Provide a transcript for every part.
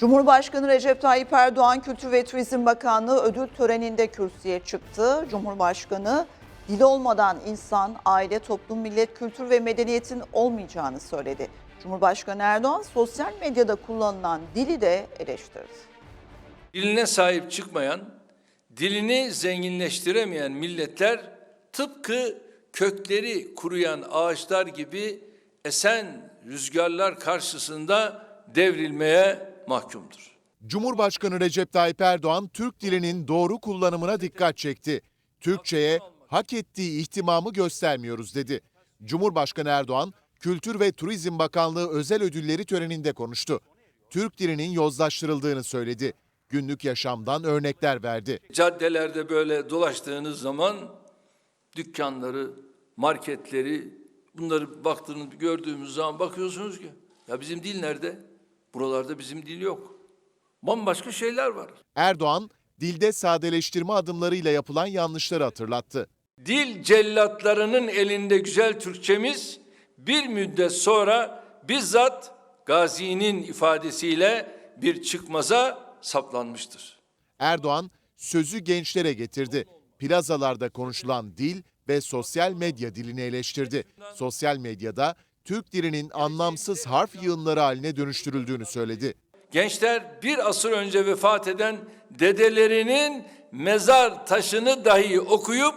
Cumhurbaşkanı Recep Tayyip Erdoğan Kültür ve Turizm Bakanlığı ödül töreninde kürsüye çıktı. Cumhurbaşkanı dil olmadan insan, aile, toplum, millet, kültür ve medeniyetin olmayacağını söyledi. Cumhurbaşkanı Erdoğan sosyal medyada kullanılan dili de eleştirdi. Diline sahip çıkmayan, dilini zenginleştiremeyen milletler tıpkı kökleri kuruyan ağaçlar gibi esen rüzgarlar karşısında devrilmeye mahkumdur. Cumhurbaşkanı Recep Tayyip Erdoğan Türk dilinin doğru kullanımına dikkat çekti. Türkçeye hak ettiği ihtimamı göstermiyoruz dedi. Cumhurbaşkanı Erdoğan Kültür ve Turizm Bakanlığı özel ödülleri töreninde konuştu. Türk dilinin yozlaştırıldığını söyledi. Günlük yaşamdan örnekler verdi. Caddelerde böyle dolaştığınız zaman dükkanları, marketleri bunları baktığınız gördüğümüz zaman bakıyorsunuz ki ya bizim dil nerede? Buralarda bizim dil yok. Bambaşka şeyler var. Erdoğan dilde sadeleştirme adımlarıyla yapılan yanlışları hatırlattı. Dil cellatlarının elinde güzel Türkçemiz bir müddet sonra bizzat Gazi'nin ifadesiyle bir çıkmaza saplanmıştır. Erdoğan sözü gençlere getirdi. Plazalarda konuşulan dil ve sosyal medya dilini eleştirdi. Sosyal medyada Türk dilinin anlamsız harf yığınları haline dönüştürüldüğünü söyledi. Gençler bir asır önce vefat eden dedelerinin mezar taşını dahi okuyup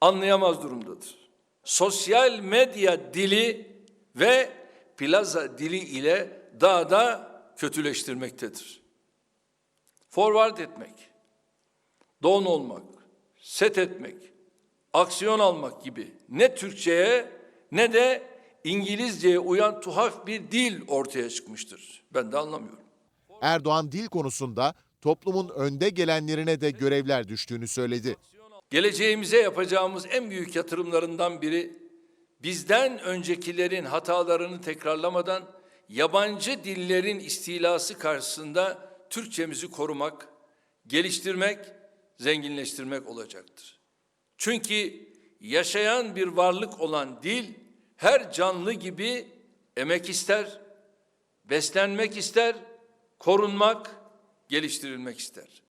anlayamaz durumdadır. Sosyal medya dili ve plaza dili ile daha da kötüleştirmektedir. Forward etmek, don olmak, set etmek, aksiyon almak gibi ne Türkçe'ye ne de İngilizce'ye uyan tuhaf bir dil ortaya çıkmıştır. Ben de anlamıyorum. Erdoğan dil konusunda toplumun önde gelenlerine de görevler düştüğünü söyledi. Geleceğimize yapacağımız en büyük yatırımlarından biri bizden öncekilerin hatalarını tekrarlamadan yabancı dillerin istilası karşısında Türkçemizi korumak, geliştirmek, zenginleştirmek olacaktır. Çünkü yaşayan bir varlık olan dil her canlı gibi emek ister, beslenmek ister, korunmak, geliştirilmek ister.